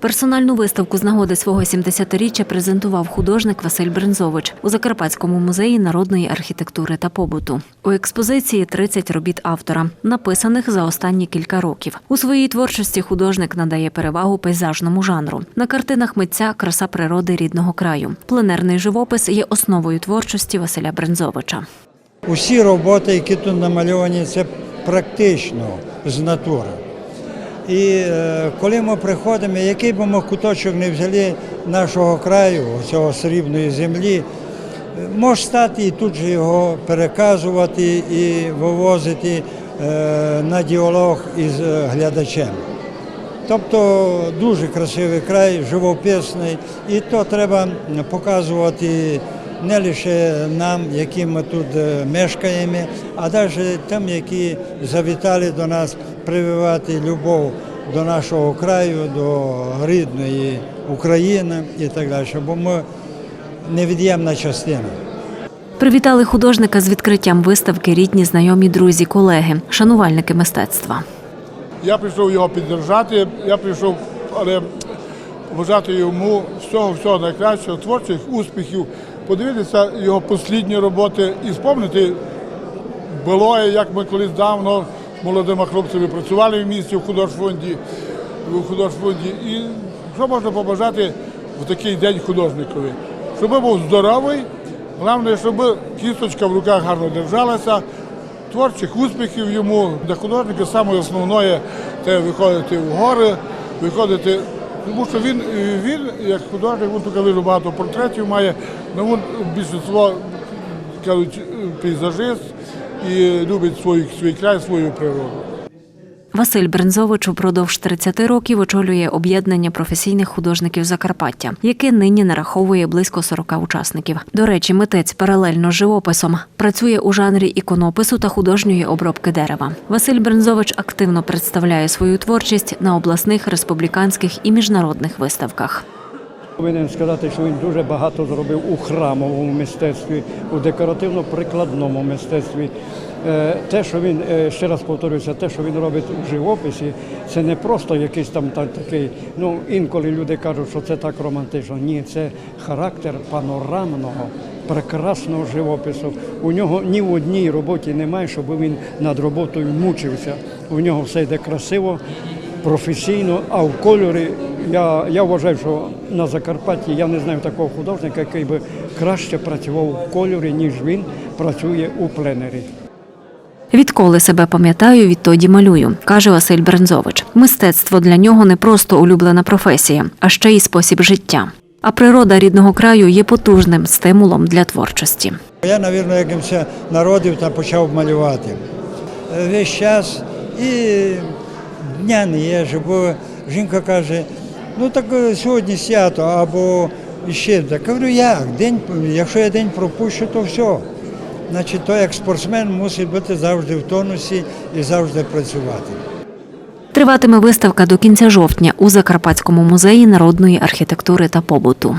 Персональну виставку з нагоди свого 70-річчя презентував художник Василь Брензович у Закарпатському музеї народної архітектури та побуту. У експозиції 30 робіт автора, написаних за останні кілька років. У своїй творчості художник надає перевагу пейзажному жанру. На картинах митця краса природи рідного краю. Пленерний живопис є основою творчості Василя Брензовича. Усі роботи, які тут намальовані, це практично з натури. І е, коли ми приходимо, який би ми куточок не взяли нашого краю, цього срібної землі, може стати і тут же його переказувати і вивозити е, на діалог із е, глядачем. Тобто дуже красивий край, живописний, і то треба показувати не лише нам, які ми тут е, мешкаємо, а навіть тим, які завітали до нас, прививати любов до нашого краю, до рідної України і так далі, бо ми невід'ємна частина. Привітали художника з відкриттям виставки рідні, знайомі, друзі, колеги, шанувальники мистецтва. Я прийшов його підтримати, я прийшов, але бажати йому всього, всього найкращого, творчих успіхів, подивитися його послідні роботи і спомнити було, як ми колись давно молодими хлопцями працювали в місті в художфонді, в художфонді. І що можна побажати в такий день художникові? Щоб був здоровий, головне, щоб кісточка в руках гарно держалася, творчих успіхів йому. Для художника саме основне це виходити в гори, виходити. Тому що він, він як художник, він показує багато портретів має, але він більшість кажуть, пейзажист і любить свій, свій край, свою природу. Василь Брензович упродовж 30 років очолює об'єднання професійних художників Закарпаття, яке нині нараховує близько 40 учасників. До речі, митець паралельно з живописом працює у жанрі іконопису та художньої обробки дерева. Василь Брензович активно представляє свою творчість на обласних, республіканських і міжнародних виставках. Повинен сказати, що він дуже багато зробив у храмовому мистецтві, у декоративно-прикладному мистецтві. Е, Те, що він, е, ще раз повторюся, те, що він робить у живописі, це не просто якийсь там та- такий. Ну, інколи люди кажуть, що це так романтично. Ні, це характер панорамного, прекрасного живопису. У нього ні в одній роботі немає, щоб він над роботою мучився. У нього все йде красиво, професійно, а в кольорі я, я вважаю, що на Закарпатті я не знаю такого художника, який би краще працював в кольорі, ніж він працює у пленері. Відколи себе пам'ятаю, відтоді малюю, каже Василь Брензович. Мистецтво для нього не просто улюблена професія, а ще й спосіб життя. А природа рідного краю є потужним стимулом для творчості. Я, мабуть, якимось народив та почав малювати. Весь час і дня не є, бо жінка каже, ну так е, сьогодні свято або ще. Так говорю, як? День, якщо я день пропущу, то все. Значить, то як спортсмен мусить бути завжди в тонусі і завжди працювати. Триватиме виставка до кінця жовтня у Закарпатському музеї народної архітектури та побуту.